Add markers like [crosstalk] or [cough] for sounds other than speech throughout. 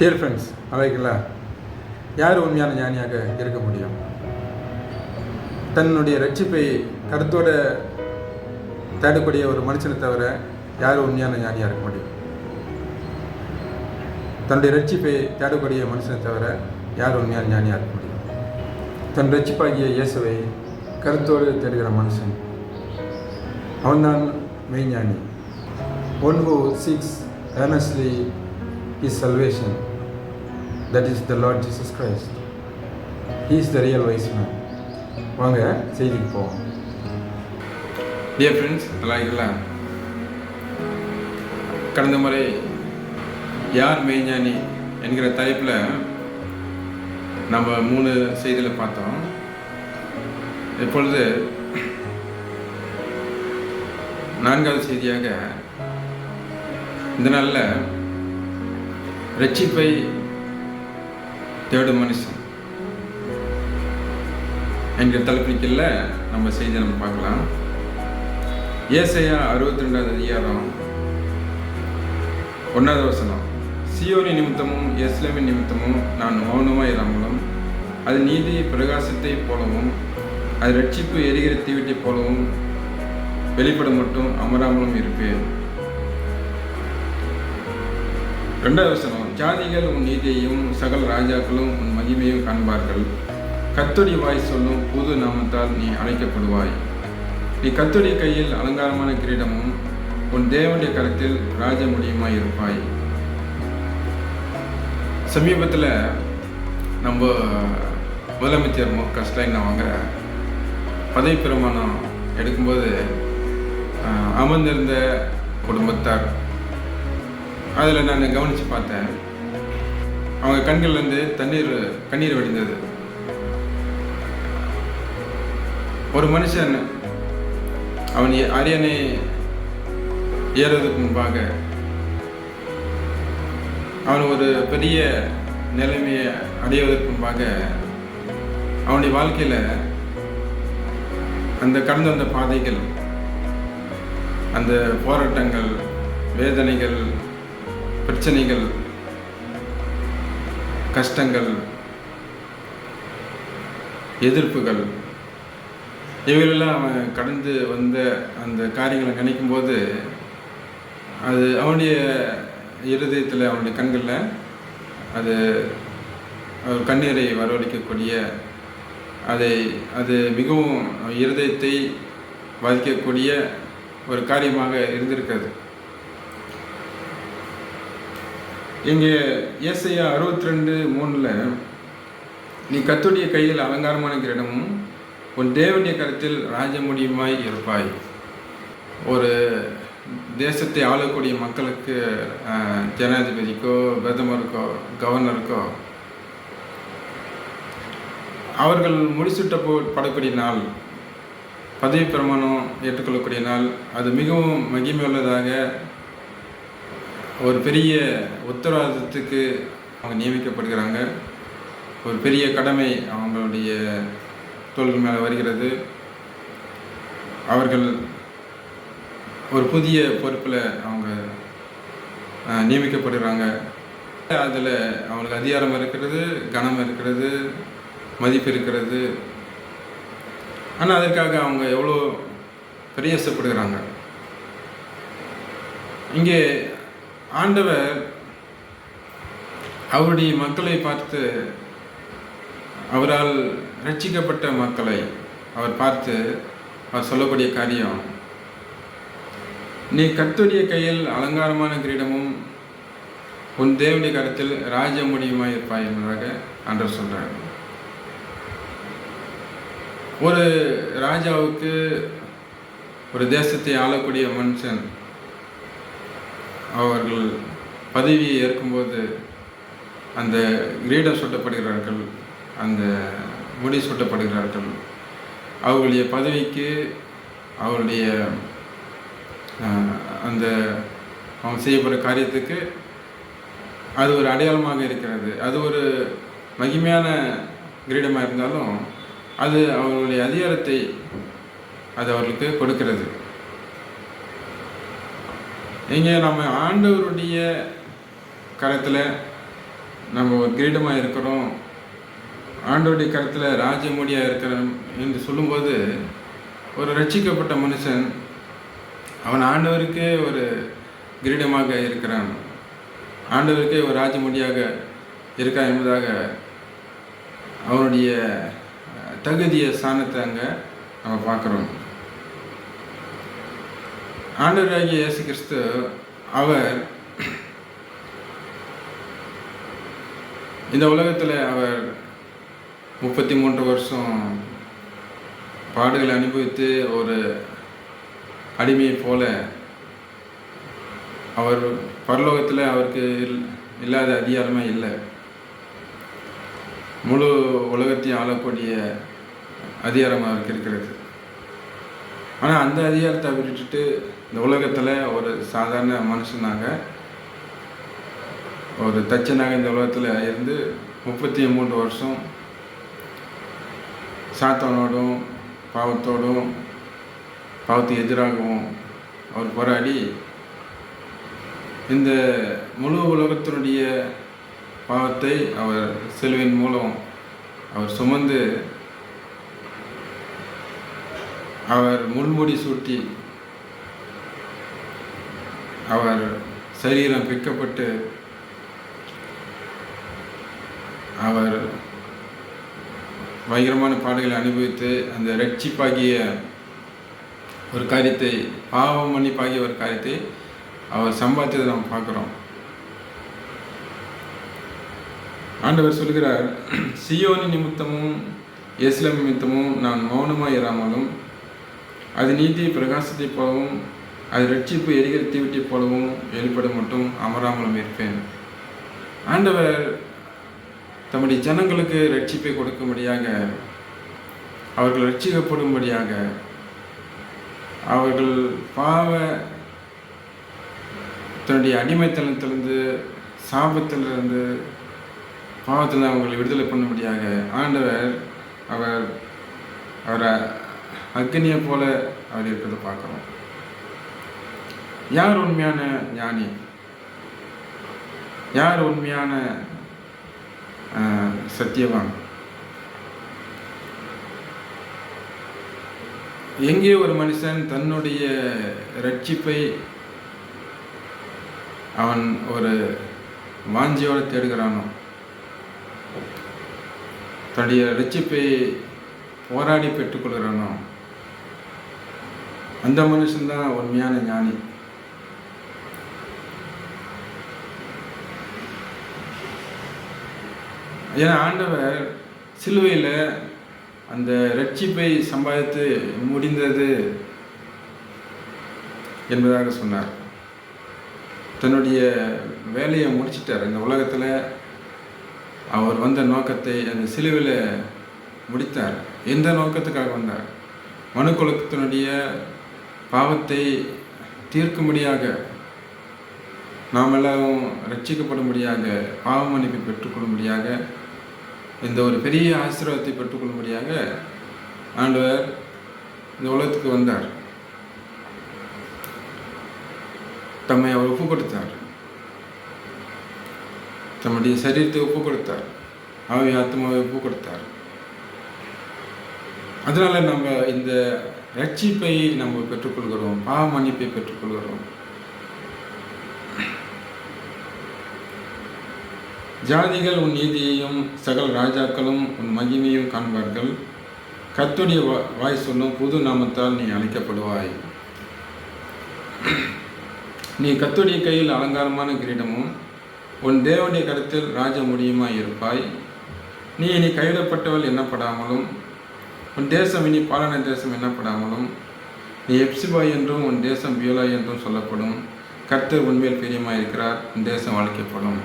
Dear friends அவைகளா யார் உண்மையான ஞானியாக இருக்க முடியும்? தன்னுடைய ரட்சிப்பை கருத்தோட தேடக்கூடிய ஒரு மனுஷனை தவிர யார் உண்மையான ஞானியாக இருக்க முடியும்? தன்னுடைய ரட்சிப்பை தேடக்கூடிய மனுஷனை தவிர யார் உண்மையான ஞானியாக இருக்க முடியும்? தன் ரட்சிப்பாகிய இயேசுவை கருத்தோடு தேடுகிற மனுஷன் அவன்தான் மெய்ஞானி. One who seeks earnestly his salvation. That is the Lord Jesus Christ he is the real wise man வாங்க செய்திக்கு போவோம். டியர் ஃப்ரெண்ட்ஸ் நல்லா கடந்த முறை யார் மெய்ஞானி என்கிற தலைப்பில் நம்ம மூணு செய்தியில் பார்த்தோம். இப்பொழுது நான்காவது செய்தியாக இந்த நாளில் ரட்சிப்பை தேடும் மனுஷன். என்கிற தலைப்பில் நம்ம செய்தி நம்ம பார்க்கலாம். ஏசையா அறுபத்தி ரெண்டாவது அதிகாரம் ஒன்றாவது வசனம். சியோனி நிமித்தமும் எஸ்லேமின் நிமித்தமும் நான் மௌனமாக இராமலும் அது நீதி பிரகாசத்தை போலவும் அது ரட்சிப்பு எரிகிற தீவிட்டை போலவும் வெளிப்பட மட்டும் அமராமலும் இருப்பேன். ரெண்டாவது வசனம். ஜாதிகள் உன் நீதியையும் சகல ராஜாக்களும் உன் மகிமையும் காண்பார்கள். கத்தொடி வாய் சொல்லும் புது நாமத்தால் நீ அழைக்கப்படுவாய். நீ கத்தொடி கையில் அலங்காரமான கிரீடமும் உன் தேவனுடைய கரத்தில் ராஜமுடியுமாய் இருப்பாய். சமீபத்தில் நம்ம முதலமைச்சர் மு க ஸ்டாலின் அவங்க பதவி பிரமாணம் எடுக்கும்போது அமர்ந்திருந்த குடும்பத்தார். அதில் நான் கவனித்து பார்த்தேன். அவங்க கண்கள்லேருந்து தண்ணீர் கண்ணீர் வடிந்தது. ஒரு மனுஷன் அவன் அரியணை ஏறுவதற்கு முன்பாக அவன் ஒரு பெரிய நிலைமையை அடைவதற்கு முன்பாக அவனுடைய வாழ்க்கையில் அந்த கடந்து வந்த பாதைகள் அந்த போராட்டங்கள் வேதனைகள் பிரச்சனைகள் கஷ்டங்கள் எதிர்ப்புகள் இவைகளெல்லாம் அவன் கடந்து வந்த அந்த காரியங்களை நினைக்கும் போது அது அவனுடைய இருதயத்தில் அவனுடைய கண்களில் அது அவர் கண்ணீரை வரவழைக்கக்கூடிய அதை அது மிகவும் இருதயத்தை பாதிக்கக்கூடிய ஒரு காரியமாக இருந்திருக்கிறது. இங்கே ஏசையா அறுபத்தி ரெண்டு மூணில் நீ கத்துடைய கையில் அலங்காரமான கிரீடமும் உன் தேவனுடைய கருத்தில் ராஜமுடியுமாய் இருப்பாய். ஒரு தேசத்தை ஆளக்கூடிய மக்களுக்கு ஜனாதிபதிக்கோ பிரதமருக்கோ கவர்னருக்கோ அவர்கள் முடிசுட்ட போ படக்கூடிய நாள் பதவி பிரமாணம் ஏற்றுக்கொள்ளக்கூடிய நாள் அது மிகவும் மகிமையுள்ளதாக ஒரு பெரிய உத்தரவாதத்துக்கு அவங்க நியமிக்கப்படுகிறாங்க. ஒரு பெரிய கடமை அவங்களுடைய தோள்கள் மேலே வருகிறது. அவர்கள் ஒரு புதிய பொறுப்பில் அவங்க நியமிக்கப்படுகிறாங்க. அதில் அவங்களுக்கு அதிகாரம் இருக்கிறது கனம் இருக்கிறது மதிப்பு இருக்கிறது. ஆனால் அதற்காக அவங்க எவ்வளோ பிரயாசப்படுகிறாங்க. இங்கே ஆண்டவர் அவருடைய மக்களை பார்த்து அவரால் ரட்சிக்கப்பட்ட மக்களை அவர் பார்த்து அவர் சொல்லக்கூடிய காரியம் நீ கத்துடைய கையில் அலங்காரமான கிரீடமும் உன் தேவனுடைய கருத்தில் ராஜ முடியுமாய் இருப்பாய் என்பதாக அன்றர் சொல்கிறார் ஒரு ராஜாவுக்கு ஒரு தேசத்தை ஆளக்கூடிய மனுஷன் அவர்கள் பதவியை ஏற்கும்போது அந்த கிரீடம் சூட்டப்படுகிறார்கள் அந்த முடி சூட்டப்படுகிறார்கள். அவர்களுடைய பதவிக்கு அவருடைய அந்த அவங்க செய்யப்படுற காரியத்துக்கு அது ஒரு அடையாளமாக இருக்கிறது. அது ஒரு மகிமையான கிரீடமாக இருந்தாலும் அது அவர்களுடைய அதிகாரத்தை அது அவர்களுக்கு கொடுக்கிறது. இங்கே நம்ம ஆண்டவருடைய கரத்தில் நம்ம ஒரு கிரீடமாக இருக்கிறோம். ஆண்டோடைய கருத்தில் ராஜமொழியாக இருக்கிறோம் என்று சொல்லும்போது ஒரு ரட்சிக்கப்பட்ட மனுஷன் அவன் ஆண்டவருக்கே ஒரு கிரீடமாக இருக்கிறான். ஆண்டவருக்கே ஒரு ராஜமொழியாக இருக்கான் என்பதாக அவனுடைய தகுதிய ஸ்தானத்தை அங்கே நம்ம பார்க்குறோம். ஆண்டவராகிய இயேசு கிறிஸ்து அவர் இந்த உலகத்தில் அவர் முப்பத்தி மூன்று வருஷம் பாடுகளை அனுபவித்து ஒரு அடிமையை போல அவர் பரலோகத்தில் அவருக்கு இல்- இல்லாத அதிகாரமே இல்லை. முழு உலகத்தையும் ஆளக்கூடிய அதிகாரம் அவருக்கு இருக்கிறது. ஆனால் அந்த அதிகாரத்தை விட்டுட்டு இந்த உலகத்தில் ஒரு சாதாரண மனுஷனாக ஒரு தச்சனாக இந்த உலகத்தில் இருந்து முப்பத்தி மூன்று வருஷம் சாத்தானோடும் பாவத்தோடும் பாவத்துக்கு எதிராகவும் அவர் போராடி இந்த முழு உலகத்தினுடைய பாவத்தை அவர் செல்வின் மூலம் அவர் சுமந்து அவர் முள்முடி சூட்டி அவர் சரீரம் பிக்கப்பட்டு அவர் பயங்கரமான பாடுகளை அனுபவித்து அந்த ரட்சிப்பாகிய ஒரு காரியத்தை பாவம் மன்னிப்பாகிய ஒரு காரியத்தை அவர் சம்பாதித்ததை நாம் பார்க்குறோம். ஆண்டவர் சொல்கிறார் சியோனி நிமித்தமும் எஸ்லம் நிமித்தமும் நான் மௌனமாக இராமலும் அது நீதி பிரகாசத்தை போலவும் அது ரட்சிப்பு எரிகிற தீவிட்டி போலவும் வெளிப்பட மட்டும் அமராமலும் இருப்பேன். ஆண்டவர் தம்முடைய ஜனங்களுக்கு ரட்சிப்பை கொடுக்கும்படியாக அவர்கள் ரட்சிக்கப்படும்படியாக அவர்கள் பாவ தன்னுடைய அடிமைத்தனத்திலிருந்து சாபத்திலிருந்து பாவத்தில் அவங்களை விடுதலை பண்ணும்படியாக ஆண்டவர் அவர் அவரை அக்னியை போல அவர் இருக்கிறத பார்க்குறோம். யார் உண்மையான ஞானி? யார் உண்மையான சத்தியவான்? எங்கே ஒரு மனுஷன் தன்னுடைய ரட்சிப்பை அவன் ஒரு வாஞ்சியோடு தேடுகிறானோ? தன்னுடைய ரட்சிப்பை போராடி பெற்றுக்கொள்கிறானோ? அந்த மனுஷன்தான் உண்மையான ஞானி. ஏன்னா ஆண்டவர் சிலுவையில் அந்த ரட்சிப்பை சம்பாதித்து முடிந்தது என்பதாக சொன்னார். தன்னுடைய வேலையை முடிச்சிட்டார். இந்த உலகத்தில் அவர் வந்த நோக்கத்தை அந்த சிலுவையில் முடித்தார். எந்த நோக்கத்துக்காக வந்தார்? மனு குலத்தினுடைய பாவத்தை தீர்க்கும்படியாக நாம் எல்லாரும் ரட்சிக்கப்படும்படியாக பாவ மன்னிப்பை பெற்றுக்கொள்ளும்படியாக இந்த ஒரு பெரிய ஆசீர்வாதத்தை பெற்றுக்கொள்ளும்படியாக ஆண்டவர் இந்த உலகத்துக்கு வந்தார். தம்மை அவர் ஒப்பு கொடுத்தார் தம்முடைய சரீரத்தை ஒப்பு கொடுத்தார் ஆவி ஆத்மாவை ஒப்பு கொடுத்தார் அதனால் நம்ம இந்த ரட்சிப்பை நம்ம பெற்றுக்கொள்கிறோம் பாவ மன்னிப்பை பெற்றுக்கொள்கிறோம். ஜாதிகள் உன் நீதியையும் சகல ராஜாக்களும் உன் மகிமையும் காண்பார்கள். கத்துடைய வா- வாய் சொல்லும் புது நாமத்தால் நீ அழைக்கப்படுவாய். நீ கத்துடைய கையில் அலங்காரமான கிரீடமும் உன் தேவனுடைய கருத்தில் ராஜ முடியுமாய் இருப்பாய். நீ இனி கைவிடப்பட்டவள் எண்ணப்படாமலும் உன் தேசம் இனி பாலன தேசம் எண்ணப்படாமலும் நீ எப்சிபாய் என்றும் உன் தேசம் பியோலா என்றும் சொல்லப்படும். கர்த்தர் உண்மையில் பிரியமாய் இருக்கிறார் உன் தேசம் அழைக்கப்படும்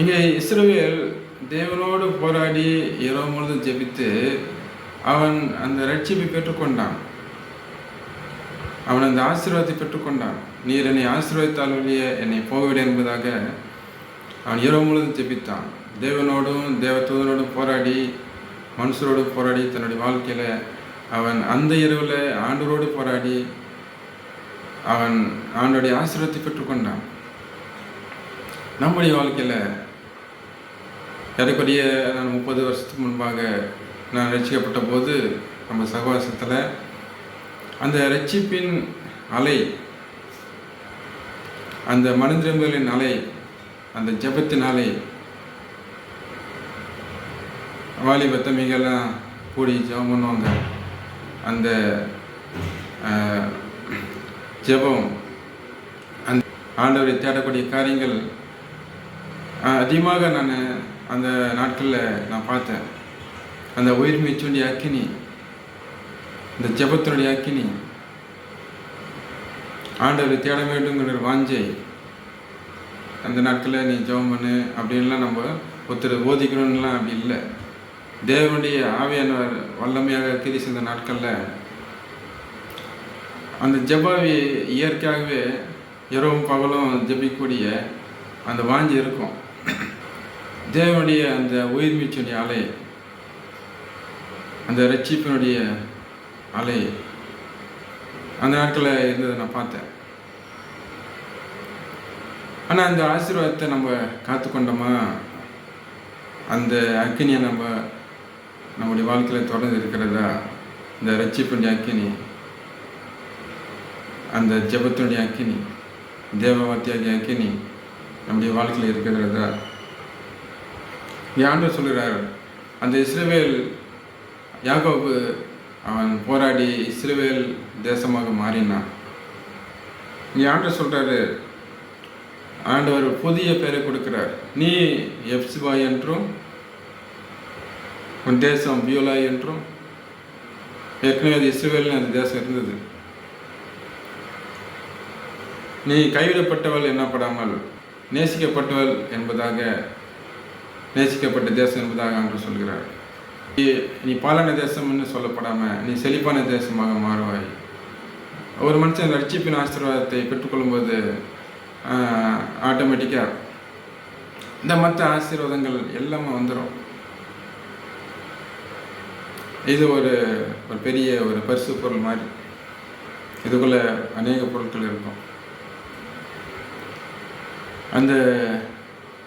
இங்கே இஸ்ரேல் தேவனோடு போராடி இரவு முழுதும் ஜெபித்து அவன் அந்த ரட்சிப்பை பெற்றுக்கொண்டான். அவன் அந்த ஆசீர்வாதத்தை பெற்றுக்கொண்டான். நீர் என்னை ஆசீர்வதித்தால் வழியே என்னை போகவிட என்பதாக அவன் இரவு முழுதும் ஜெபித்தான். தேவனோடும் தேவதூதனோடும் போராடி மனுஷரோடும் போராடி தன்னுடைய வாழ்க்கையில் அவன் அந்த இரவில் ஆண்டவரோடு போராடி அவன் அவனுடைய ஆசீர்வாதத்தை பெற்றுக்கொண்டான் நம்முடைய வாழ்க்கையில் ஏறக்குறைய நான் முப்பது வருஷத்துக்கு முன்பாக நான் ரட்சிக்கப்பட்ட போது நம்ம சகவாசத்தில் அந்த ரட்சிப்பின் அலை அந்த மனந்திரும்பலின் அலை அந்த ஜெபத்தின் அலை வாலிப தம்பிகள்லாம் கூடி ஜெபம் பண்ணுவாங்க. அந்த ஜெபம் அந்த ஆண்டவரை தேடக்கூடிய காரியங்கள் அதிகமாக நான் அந்த நாட்களில் நான் பார்த்தேன். அந்த உயிர் மீச்சுடைய அக்கினி இந்த ஜெபத்தினுடைய அக்கினி ஆண்டவரை தேட வேண்டுங்கிற வாஞ்சை அந்த நாட்களில் நீ ஜெபம் பண்ணு அப்படின்லாம் நம்ம ஒருத்தர் போதிக்கணும்லாம் அப்படி இல்லை. தேவனுடைய ஆவியானவர் வல்லமையாக கிரி செஞ்ச நாட்களில் அந்த ஜெபாவி இயற்கையாகவே இரவும் பகலும் ஜெபிக்கக்கூடிய அந்த வாஞ்சி இருக்கும். தேவனுடைய அந்த உயிர்மீச்சுடைய அலை அந்த ரட்சிப்பினுடைய அலை அந்த நாட்களில் இருந்ததை நான் பார்த்தேன். ஆனால் அந்த ஆசீர்வாதத்தை நம்ம காத்துக்கொண்டோமா? அந்த அக்னியை நம்ம நம்முடைய வாழ்க்கையில் தொடர்ந்து இருக்கிறதா? இந்த ரட்சிப்பினுடைய அக்கினி அந்த ஜபத்தினுடைய அக்கினி தேவவாத்தியாகிய அக்கினி நம்முடைய வாழ்க்கையில் இருக்கிறதா? இங்கே ஆண்டவர் சொல்கிறார் அந்த இஸ்ரேவேல் யாகோபு அவன் போராடி இஸ்ரேவேல் தேசமாக மாறினான். இங்கே ஆண்டவர் சொல்கிறாரு ஆண்டவர் புதிய பெயரை கொடுக்கிறார். நீ எப்சிபாய் என்றும் உன் தேசம் பியோலாய் என்றும் ஏற்கனவே அது இஸ்ரவேல்னு அந்த தேசம் இருந்தது. நீ கைவிடப்பட்டவள் எண்ணப்படாமல் நேசிக்கப்பட்டவள் என்பதாக நேசிக்கப்பட்ட தேசம் என்பதாக என்று சொல்கிறார் நீ- பாலன தேசம்னு சொல்லப்படாமல் நீ செழிப்பான தேசமாக மாறுவாய். ஒரு மனுஷன் ரட்சிப்பின் ஆசீர்வாதத்தை பெற்றுக்கொள்ளும்போது ஆட்டோமேட்டிக்காக இந்த மற்ற ஆசீர்வாதங்கள் எல்லாமே வந்துடும் இது ஒரு ஒரு பெரிய ஒரு பரிசு பொருள் மாதிரி. இதுக்குள்ளே அநேக பொருட்கள் இருக்கும். அந்த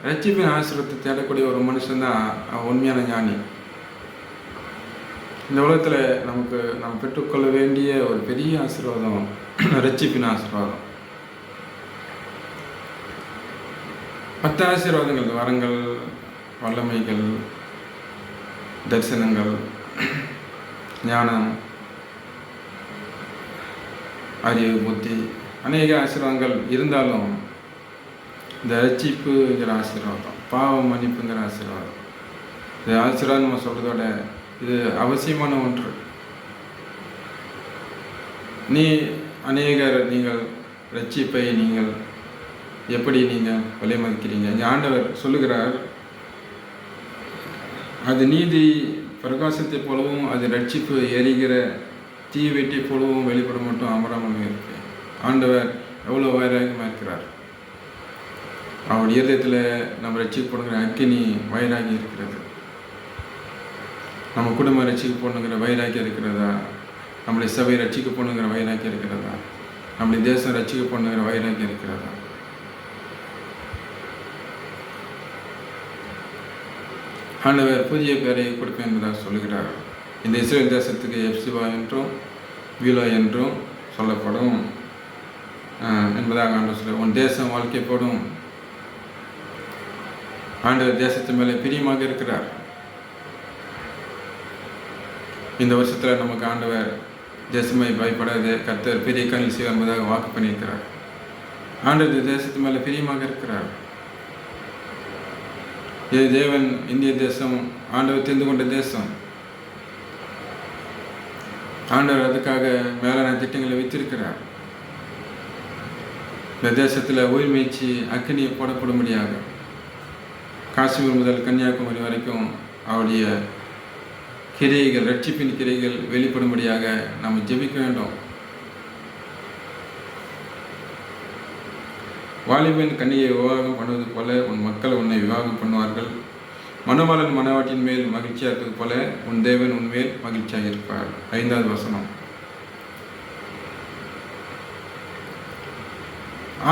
ரட்சிப்பின் ஆசீர்வாதத்தை தேடக்கூடிய ஒரு மனுஷன்தான் உண்மையான ஞானி. இந்த உலகத்தில் நமக்கு நாம் பெற்றுக்கொள்ள வேண்டிய ஒரு பெரிய ஆசீர்வாதம் [clears throat] ரட்சிப்பின் ஆசீர்வாதம். மற்ற ஆசீர்வாதங்கள் வரங்கள் வல்லமைகள் தரிசனங்கள் ஞானம் அறிவு புத்தி அநேக ஆசீர்வாதங்கள் இருந்தாலும் இந்த ரட்சிப்புங்கிற ஆசீர்வாதம் பாவ மன்னிப்புங்கிற ஆசீர்வாதம். இது ஆசீர்வாதம் நம்ம சொல்கிறதோட இது அவசியமான ஒன்று. நீ அநேகர் நீங்கள் ரட்சிப்பை நீங்கள் எப்படி நீங்கள் வழிமதிக்கிறீங்க? இங்கே ஆண்டவர் சொல்லுகிறார் அது நீதி பிரகாசத்தை போலவும் அது ரட்சிப்பு எரிகிற தீ வெட்டி போலவும் வெளிப்பட மட்டும் அமராமல் இருக்கு. ஆண்டவர் எவ்வளோ வைராகியமாக இருக்கிறார். அவருடைய இதயத்தில் நம்ம ரட்சிக்கப்படுங்கிற அக்கினி வைராகி இருக்கிறது. நம்ம குடும்பம் ரட்சிக்கப்படுங்கிற வைராகி இருக்கிறதா? நம்மளுடைய சபை ரட்சிக்கப்படுங்கிற வைராகி இருக்கிறதா? நம்முடைய தேசம் ரட்சிக்கப்படுங்கிற வைராகி இருக்கிறதா? ஆண்டவர் புதிய பெயரை கொடுப்பேன் என்பதாக சொல்லுகிறார். இந்த இஸ்ரேல் தேசத்துக்கு எப்சிபா என்றும் வீலோ என்றும் சொல்லப்படும். என்பதாக ஆண்டவர் சொல்ல உன் தேசம் வாழ்க்கை போடும். ஆண்டவர் தேசத்து மேலே பிரியமாக இருக்கிறார். இந்த வருஷத்தில் நமக்கு ஆண்டவர் தேசமை பயப்படாது கர்த்தர் பெரிய கணில் செய்வார் என்பதாக வாக்கு பண்ணியிருக்கிறார். ஆண்டவர் தேசத்து மேலே பிரியமாக இருக்கிறார். இது தேவன் இந்திய தேசம் ஆண்டவர் தெரிந்து கொண்ட தேசம். ஆண்டவர் அதுக்காக மேலான திட்டங்களை வைத்திருக்கிறார். இந்த தேசத்தில் உயிர்மீச்சு அக்கினியை போடப்படும்படியாக. காஷ்மீர் முதல் கன்னியாகுமரி வரைக்கும் அவருடைய கிரைகள் ரட்சிப்பின் கிரைகள் வெளிப்படும்படியாக நாம் ஜெபிக்க வேண்டும். வாலிபன் கண்ணியை விவாகம் பண்ணுவது போல உன் மக்கள் உன்னை விவாகம் பண்ணுவார்கள். மணவாளன் மனவாட்டின் மேல் மகிழ்ச்சியாக இருப்பது போல உன் தேவன் உன் மேல் மகிழ்ச்சியாக இருப்பார். ஐந்தாவது வசனம்.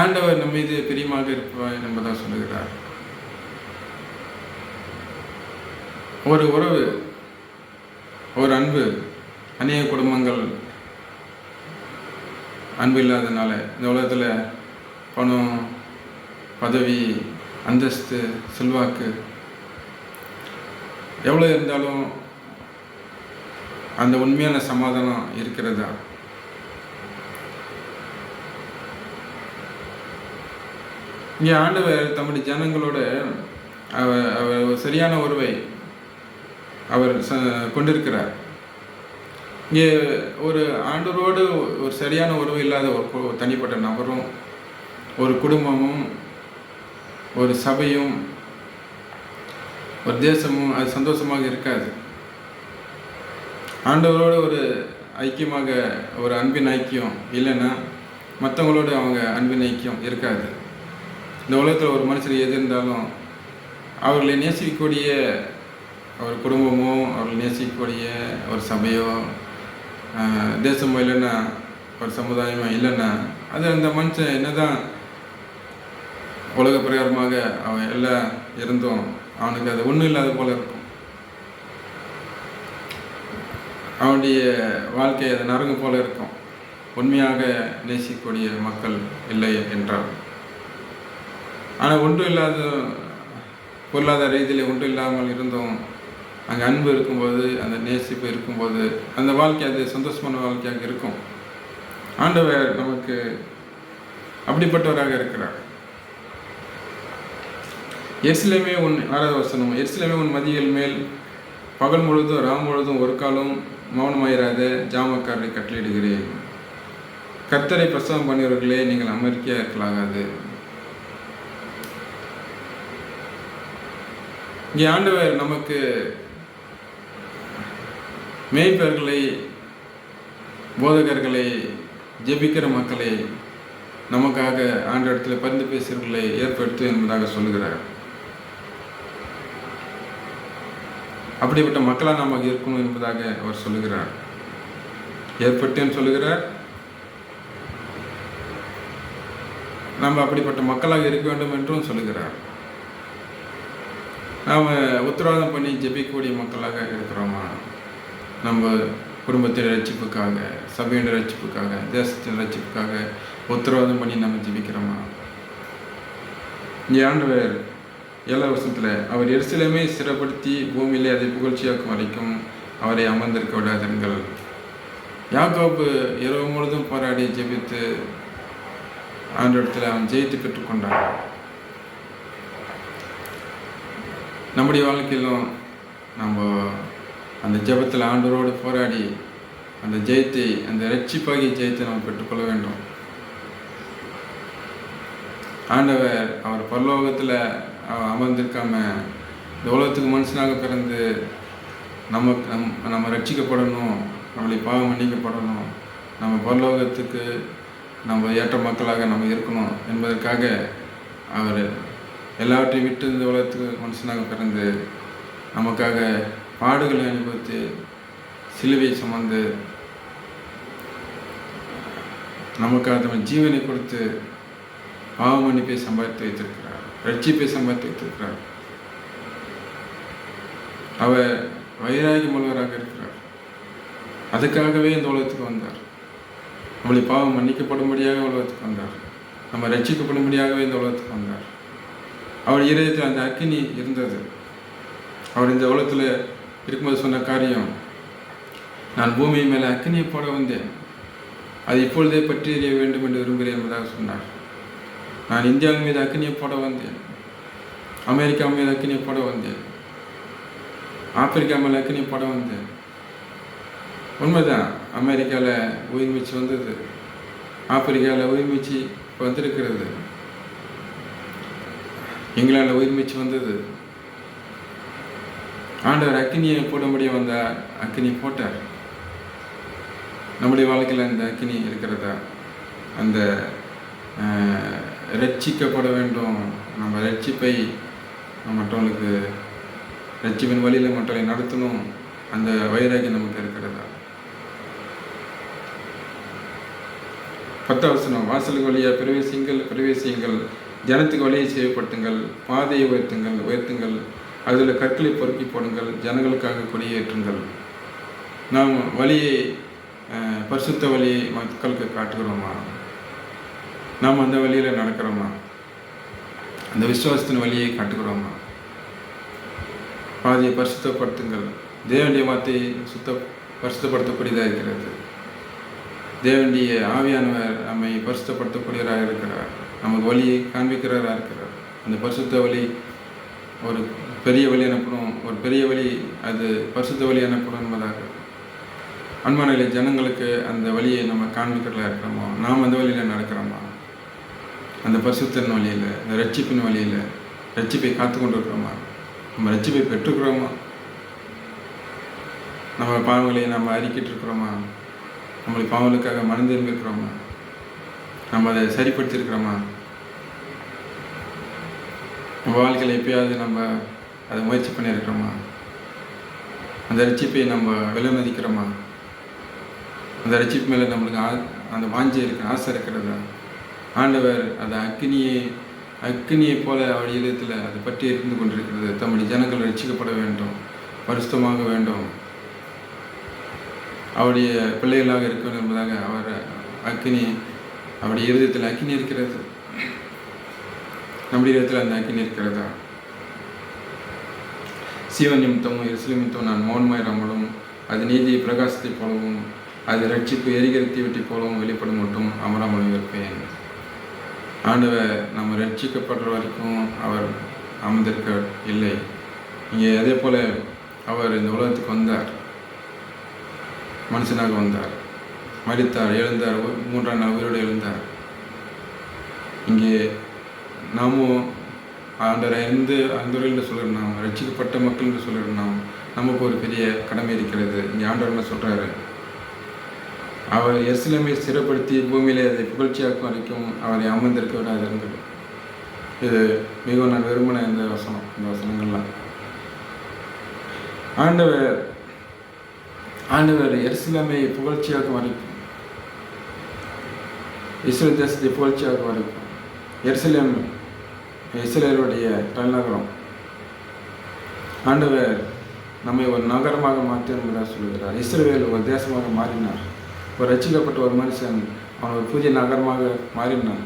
ஆண்டவர் நம் மீது பிரியமாக இருப்பார் என்பதாக சொல்லுகிறார். ஒரு உறவு ஒரு அன்பு அநேக குடும்பங்கள் அன்பு இல்லாதனால இந்த உலகத்தில் பணம் பதவி அந்தஸ்து செல்வாக்கு எவ்வளோ இருந்தாலும் அந்த உண்மையான சமாதானம் இருக்கிறதா? இங்கே ஆண்டவர் தம்முடைய ஜனங்களோட அவர் அவர் ஒரு சரியான உறவை அவர் ச கொண்டிருக்கிறார். இங்கே ஒரு ஆண்டவரோடு ஒரு சரியான உறவு இல்லாத ஒரு தனிப்பட்ட நபரும் ஒரு குடும்பமும் ஒரு சபையும் ஒரு தேசமும் அது சந்தோஷமாக இருக்காது. ஆண்டவரோடு ஒரு ஐக்கியமாக ஒரு அன்பின் ஐக்கியம் இல்லைன்னா மற்றவங்களோட அவங்க அன்பின் ஐக்கியம் இருக்காது. இந்த உலகத்தில் ஒரு மனுஷர் எது இருந்தாலும் அவர்களை நேசிக்கக்கூடிய ஒரு குடும்பமோ அவர்களை நேசிக்கக்கூடிய ஒரு சபையோ தேசமோ இல்லைன்னா ஒரு சமுதாயமோ இல்லைன்னா அது அந்த மனுஷன் என்னதான் உலக பிரகாரமாக அவன் எல்லாம் இருந்தும் அவனுக்கு அது ஒன்றும் இல்லாத போல இருக்கும். அவனுடைய வாழ்க்கை அது நறுங்கு போல இருக்கும். உண்மையாக நேசிக்கக்கூடிய மக்கள் இல்லை என்றால். ஆனால் ஒன்றும் இல்லாத பொருளாதார ரீதியில் ஒன்றும் இல்லாமல் இருந்தும் அங்கே அன்பு இருக்கும்போது அந்த நேசிப்பு இருக்கும்போது அந்த வாழ்க்கை அது சந்தோஷமான வாழ்க்கையாக இருக்கும். ஆண்டவர் நமக்கு அப்படிப்பட்டவராக இருக்கிறார். எருசலேமே உன் ஆறாவது வசனம் எருசலேமே உன் மதியல் மேல் பகல் முழுதும் ராம் முழுதும் ஒரு காலம் மௌனமாயிராத ஜாமக்காரரை கட்டளையிடுகிறேன். கர்த்தரை பிரசவம் பண்ணியவர்களே நீங்கள் அமெரிக்கா இருக்கலாகாது. இங்கே ஆண்டவர் நமக்கு மேய்ப்பர்களை போதகர்களை ஜெபிக்கிற மக்களை நமக்காக ஆண்டவரத்தில் பரிந்து பேசுகிறவர்களை ஏற்படுத்து என்பதாக சொல்லுகிறார். அப்படிப்பட்ட மக்களாக நாம் இருக்கணும் என்பதாக அவர் சொல்லுகிறார். ஏற்பட்டேன்னு சொல்லுகிறார். நாம் அப்படிப்பட்ட மக்களாக இருக்க வேண்டும் என்றும் சொல்லுகிறார். நாம் உத்தரவாதம் பண்ணி ஜெபிக்கக்கூடிய மக்களாக இருக்கிறோமா? நம்ம குடும்பத்தின் ரட்சிப்புக்காக சபையின் ரட்சிப்புக்காக தேசத்தின் ரட்சிப்புக்காக உத்தரவாதம் பண்ணி நம்ம ஜெபிக்கிறோமா? இங்கே ஆண்டவர் ஏழாவது வருஷத்தில் அவர் எரிசிலமே சிறப்படுத்தி பூமியிலே அதை புகழ்ச்சியாக்கும் வரைக்கும் அவரை அமர்ந்திருக்க விடாதீர்கள். யாக்கோப்பு இரவு முழுதும் போராடி ஜெபித்து ஆண்டவரத்தில் அவன் ஜெயித்து பெற்றுக்கொண்டான். நம்முடைய வாழ்க்கையிலும் நம்ம அந்த ஜபத்தில் ஆண்டவரோடு போராடி அந்த ஜெயத்தை அந்த ரட்சிப்பாகி ஜெயத்தை நாம் பெற்றுக்கொள்ள வேண்டும். ஆண்டவர் அவர் பரலோகத்தில் அமர்ந்திருக்காம இந்த உலகத்துக்கு மனுஷனாக பிறந்து நம்ம நம் நம்ம ரட்சிக்கப்படணும் நம்மளை பாவம் மன்னிக்கப்படணும் நம்ம பரலோகத்துக்கு நம்ம ஏற்ற மக்களாக நம்ம இருக்கணும் என்பதற்காக அவர் எல்லாவற்றையும் விட்டு இந்த உலகத்துக்கு மனுஷனாக பிறந்து நமக்காக பாடுகளை அனுபவித்து சிலுவை சுமந்து நமக்காக நம்ம ஜீவனை கொடுத்து பாவ மன்னிப்பை சம்பாதித்து வைத்திருக்கிறார். ரட்சிப்பை சம்பாதித்து வைத்திருக்கிறார் அவர் வைராகி முழுவராக இருக்கிறார். அதுக்காகவே இந்த உலகத்துக்கு வந்தார். நம்மளை பாவம் மன்னிக்கப்படும்படியாக உலகத்துக்கு வந்தார். நம்ம ரட்சிக்கப்படும்படியாகவே இந்த உலகத்துக்கு வந்தார். அவர் இதயத்தில் அந்த அக்கினி இருந்தது. அவர் இந்த உலகத்தில் இருக்கும்போது சொன்ன காரியம் நான் பூமியின் மேலே அக்கினியை போட வந்தேன். அது இப்பொழுதே பற்றி எறிய வேண்டும் என்று விரும்புகிறேன் என்பதாக சொன்னார். நான் இந்தியாவின் மீது அக்கினியை போட வந்தேன். அமெரிக்கா மீது அக்கினியை போட வந்தேன். ஆப்பிரிக்கா மேலே அக்கினியை போட வந்தேன். உண்மைதான் அமெரிக்காவில் உயிர்மிச்சு வந்தது. ஆப்பிரிக்காவில் உயிர்மீச்சு இப்போ வந்திருக்கிறது. இங்கிலாந்தில் உயிர்மிச்சு வந்தது. ஆண்டவர் அக்கினியை முடியும் வந்தால் அக்கினி போட்டார். நம்முடைய வாழ்க்கையில் அந்த அக்கினி இருக்கிறதா? அந்த ரட்சிக்கப்பட வேண்டும். நம்ம ரட்சிப்பை மற்றவங்களுக்கு ரட்சிப்பின் வழியில் மற்றவரை நடத்தணும். அந்த வைராகி நமக்கு இருக்கிறதா? பத்தாவசனம் வாசலுக்கு வழியாக பிரவேசியுங்கள் பிரவேசியுங்கள். ஜனத்துக்கு வழியை செய்யப்படுத்துங்கள் பாதையை உயர்த்துங்கள் உயர்த்துங்கள். அதில் கற்களை பொறுக்கி போடுங்கள். ஜனங்களுக்காக கொடியேற்றுங்கள். நாம் வழியை பரிசுத்த வழியை மக்களுக்கு காட்டுகிறோமா? நாம் அந்த வழியில் நடக்கிறோமா அந்த விசுவாசத்தின் வழியை காட்டுகிறோமா பாதையை பரிசுத்தப்படுத்துங்கள். தேவனுடைய வார்த்தையை சுத்த பரிசுத்தப்படுத்தக்கூடியதாக இருக்கிறது. தேவனுடைய ஆவியானவர் நம்மை பரிசுத்தப்படுத்தக்கூடியவராக இருக்கிறார். நமக்கு வழியை காண்பிக்கிறவராக இருக்கிறார். அந்த பரிசுத்த வழி ஒரு பெரிய வழி எனப்படும் ஒரு பெரிய வழி அது பரிசுத்த வழி எனப்படும் என்பதாக. அன்பானிலே ஜனங்களுக்கு அந்த வழியை நம்ம காண்பிக்கிறதா இருக்கிறோமோ நாம் அந்த வழியில் நடக்கிறோமா? அந்த பரிசுத்தின் வழியில் அந்த ரட்சிப்பின் வழியில் ரட்சிப்பை காத்து கொண்டு இருக்கிறோமா நம்ம ரட்சிப்பை பெற்றுக்கிறோமா? நம்ம பாவங்களை நம்ம அறிக்கிட்டு இருக்கிறோமா நம்மளுக்கு பாவங்களுக்காக மனம் நம்ம அதை சரிப்படுத்தியிருக்கிறோமா? நம்ம வாழ்க்கையில் எப்பயாவது நம்ம அதை முயற்சி பண்ணியிருக்கிறோமா? அந்த ரட்சிப்பை நம்ம விலை மதிக்கிறோமா அந்த ரட்சிப்பு மேலே நம்மளுக்கு ஆ அந்த வாஞ்சி இருக்கிற ஆசை இருக்கிறதா? ஆண்டவர் அந்த அக்னியை அக்னியை போல அவருடைய இதயத்தில் அதை பற்றி இருந்து கொண்டிருக்கிறது. தம்முடைய ஜனங்கள் ரட்சிக்கப்பட வேண்டும் பரிசுத்தமாக வேண்டும். அவருடைய பிள்ளைகளாக இருக்க வேண்டும் என்பதாக அவர் அக்னி அவருடைய இருதயத்தில் அக்னி இருக்கிறது. நம்முடைய இடத்துல அந்த அக்கினி இருக்கிறதா? சிவன் நிமித்தமும் எருசலேம் நிமித்தம் நான் மௌனமாயிராமலும் அது நீதியை பிரகாசத்தை போலவும் அது ரட்சிப்பு எரிகிற தீவட்டி போலவும் வெளிப்படும் மட்டும் அமராமலும் இருப்பேன். ஆண்டவர் நம்ம ரட்சிக்கப்படுற வரைக்கும் அவர் அமர்ந்திருக்க இல்லை. இங்கே அதே போல் அவர் இந்த உலகத்துக்கு வந்தார். மனுஷனாக வந்தார். மறித்தார் எழுந்தார் மூன்றாம் நாள் உயிரோடு எழுந்தார். இங்கே நாமும் ஆண்டரை இருந்து ஆண்டவர்கள் என்று நாம் ரட்சிக்கப்பட்ட மக்கள் என்று சொல்கிற நாம் நமக்கு ஒரு பெரிய கடமை இருக்கிறது. இங்கே ஆண்டவர் என்ன சொல்கிறாரு அவர் எருசலேமை ஸ்திரப்படுத்தி பூமியிலே அதை புகழ்ச்சியாக்கும் வரைக்கும் அவரை அமர்ந்திருக்க விடாதிருந்தது இது மிகவும் நான் விரும்பின இந்த வசனம் இந்த வசனங்கள்லாம். ஆண்டவர் ஆண்டவர் எருசலேமை புகழ்ச்சியாக்கும் வரைக்கும் இஸ்ரேல் தேசத்தை புகழ்ச்சியாக்கும் வரைக்கும் எருசலேம் இஸ்ரேலுடைய தலைநகரம் ஆண்டவர் நம்மை ஒரு நகரமாக மாற்றி என்பதாக சொல்கிறார் இஸ்ரேல் ஒரு தேசமாக மாறினார். ஒரு ரசிக்கப்பட்ட ஒரு மனுஷன் அவன் ஒரு புதிய நகரமாக மாறினான்.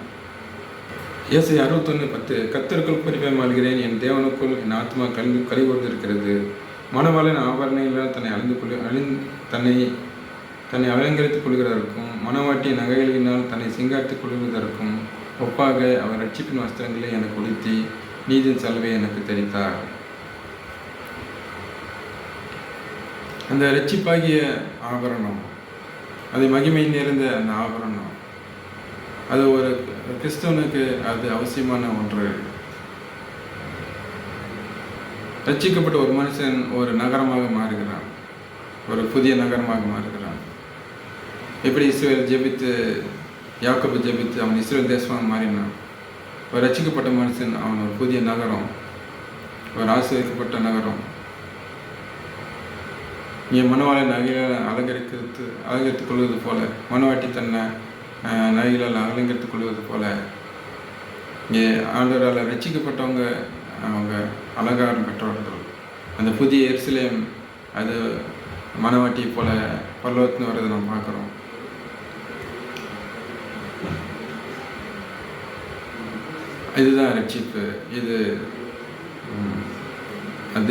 இயேசை அறுபத்தொன்று பத்து கத்தருக்குள் குறிப்பை மாறுகிறேன் என் தேவனுக்குள் என் ஆத்மா கல்வி கழி இருக்கிறது மனவாளன் ஆபரணங்களால் தன்னை அழிந்து கொள் அழிந்து தன்னை தன்னை அலங்கரித்துக் கொள்கிறதற்கும் மனவாட்டிய நகைகளினால் தன்னை சிங்காரித்துக் கொள்வதற்கும் ஒப்பாக அவர் ரட்சிப்பின் வஸ்திரங்களை எனக்கு உடுத்தி நீதின் செலவை எனக்கு தெரித்தார். அந்த ரட்சிப்பாகிய ஆபரணம். அது மகிமை நிறைந்த அந்த ஆபரணம் அது ஒரு கிறிஸ்தவனுக்கு அது அவசியமான ஒன்று. ரட்சிக்கப்பட்ட ஒரு மனுஷன் ஒரு நகரமாக மாறுகிறான். ஒரு புதிய நகரமாக மாறுகிறான். எப்படி இஸ்ரேல் ஜெபித்து யாக்கப்பு ஜெபித்து அவன் இஸ்ரேல் தேசமாக மாறினான் ஒரு ரட்சிக்கப்பட்ட மனுஷன் அவன் ஒரு புதிய நகரம் ஒரு ஆசிரியக்கப்பட்ட நகரம். இங்கே மனவாளை நகைகளால் அலங்கரிக்கிறது அலங்கரித்துக் கொள்வது போல மனவாட்டி தன்னை நகைகளால் அலங்கரித்துக் கொள்வது போல இங்கே ஆண்டவரால் ரசிக்கப்பட்டவங்க அவங்க அலங்காரம் பெற்றவர்கள். அந்த புதிய எரிசிலையும் அது மணவாட்டி போல பல்லவத்துன்னு வர்றதை நம்ம பார்க்குறோம். இதுதான் ரட்சிப்பு. இது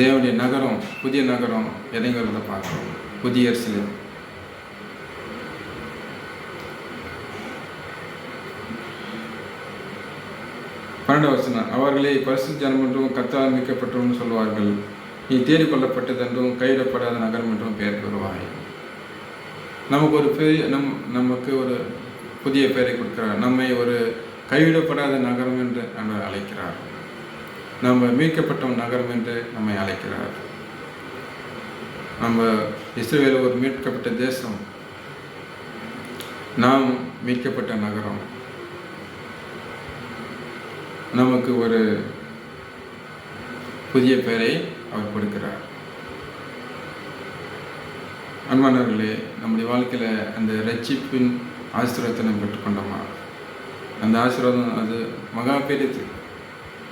தேவனுடைய நகரம் புதிய நகரம் இறங்கிறத பார்க்குறோம் புதிய எருசலேம். பன்னெண்டு வருஷம் அவர்களே பரிசு ஜனம் என்றும் கத்தால் மிக்கப்பட்டோம்னு சொல்வார்கள். நீ தேடிக்கொள்ளப்பட்டதென்றும் கைவிடப்படாத நகரம் என்றும் பெயர் பெறுவாய் நமக்கு ஒரு பெரிய நம் நமக்கு ஒரு புதிய பெயரை கொடுக்கிறார். நம்மை ஒரு கைவிடப்படாத நகரம் என்று அவர் அழைக்கிறார். நம்ம மீட்கப்பட்ட நகரம் என்று நம்மை அழைக்கிறார். நம்ம இஸ்ரேல் ஒரு மீட்கப்பட்ட தேசம். நாம் மீட்கப்பட்ட நகரம். நமக்கு ஒரு புதிய பெயரை அவர் கொடுக்கிறார். அன்பானவர்களே நம்முடைய வாழ்க்கையில் அந்த ரட்சிப்பின் ஆசீர்வாதத்தை நம்ம பெற்றுக்கொண்டோமா? அந்த ஆசீர்வாதம் அது மகா பெரியது.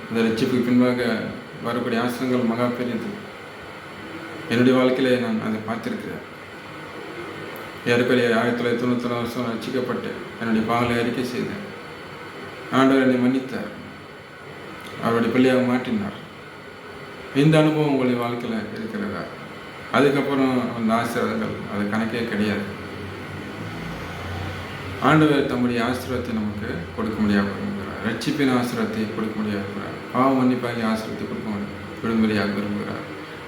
அந்த ரட்சிப்புக்கு பின்பாக வரக்கூடிய ஆசிரங்கள் மகா பெரியது. என்னுடைய வாழ்க்கையில நான் அதை பார்த்திருக்கிறேன். ஏற்கனவே ஆயிரத்தி தொள்ளாயிரத்தி தொண்ணூற்றி வருஷம் ரசிக்கப்பட்டு என்னுடைய பாவலை அறிக்கை செய்தேன். ஆண்டவர் என்னை மன்னித்தார். அவருடைய பிள்ளையாக மாற்றினார். இந்த அனுபவம் உங்களுடைய வாழ்க்கையில் இருக்கிறதா? அதுக்கப்புறம் அந்த ஆசீர்வாதங்கள் அது கணக்கே கிடையாது. ஆண்டவர் தம்முடைய ஆசீர்வாதத்தை நமக்கு கொடுக்க முடியாது ரட்சிப்பின் ஆசீர்வாதத்தை கொடுக்க முடியாது பாவ மன்னிப்பாகி ஆசிரியத்தை கொடுக்க விடுமுறையாக விரும்புகிறார்.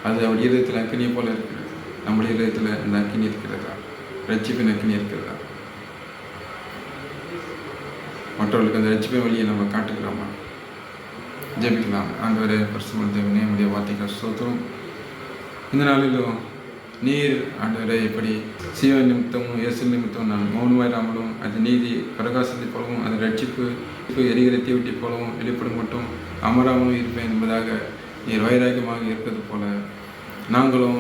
அது அவர் இருதயத்தில் அக்கினியை போல இருக்கிறது. நம்முடைய இருதயத்தில் அந்த அக்கினி இருக்கிறதா? ரட்சிப்பின் அக்கினி இருக்கிறதா? மற்றவர்களுக்கு அந்த ரட்சிப்பின் வழியை நம்ம காட்டுக்கிறோமா ஜெபிக்கலாம். ஆண்டவரே பரிசுமன் தேவனே உடைய வார்த்தைகள் சோத்திரம் இந்த நாளிலும் நீர் ஆண்டவரே இப்படி சீவ நிமித்தமும் இயேசு நிமித்தம் நான் மௌனமாயிராமலும் அது நீதி பிரகாசத்தை போலவும் அது ரட்சிப்பு இப்போ எரிகிற தீவட்டி போலவும் வெளிப்படும் மட்டும் அமராமலும் இருப்பேன் என்பதாக நீர் வைராகியமாக இருப்பது போல நாங்களும்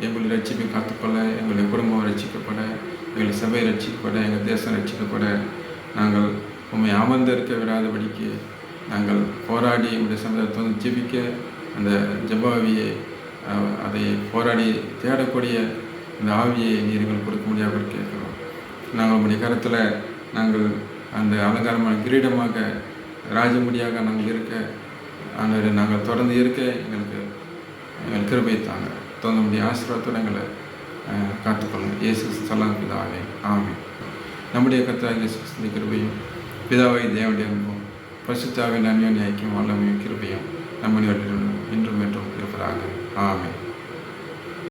எங்களை ரட்சிப்பை காத்துக்கொள்ள எங்களுடைய குடும்பம் ரட்சிக்கப்பட எங்களை சபை ரட்சிக்கப்பட எங்கள் தேசம் ரட்சிக்கப்பட நாங்கள் உண்மை அமர்ந்திருக்க விடாதபடிக்கு நாங்கள் போராடி உங்களுடைய சமுதாயத்தை வந்து ஜெபிக்க அந்த ஜபாவியை அதை போராடி தேடக்கூடிய இந்த ஆவியை நீர் எங்களுக்கு கொடுக்க முடியாத கேட்குறோம். நாங்கள் உங்களுடைய கருத்தில் நாங்கள் அந்த அலங்காரமான கிரீடமாக ராஜமுடியாக நாங்கள் இருக்க அந்த நாங்கள் தொடர்ந்து இருக்க எங்களுக்கு எங்கள் கிருபை தாங்க. தொடர்ந்து முடிய ஆசீர்வாதத்தோடு எங்களை காத்துக்கொள்ளும் காத்துக்கொள்ளுங்க. இயேசு சொல்லாம் பிதாவே ஆமே நம்முடைய கர்த்தராகிய இயேசு கிருபையும் பிதாவை தேவடைய அன்பும் பசுத்தாவின் அந்யோன்ய ஐக்கியம் வல்லமையும் கிருபையும் நம்முடைய இன்றும் என்றும் இருப்பதாக. ஆமே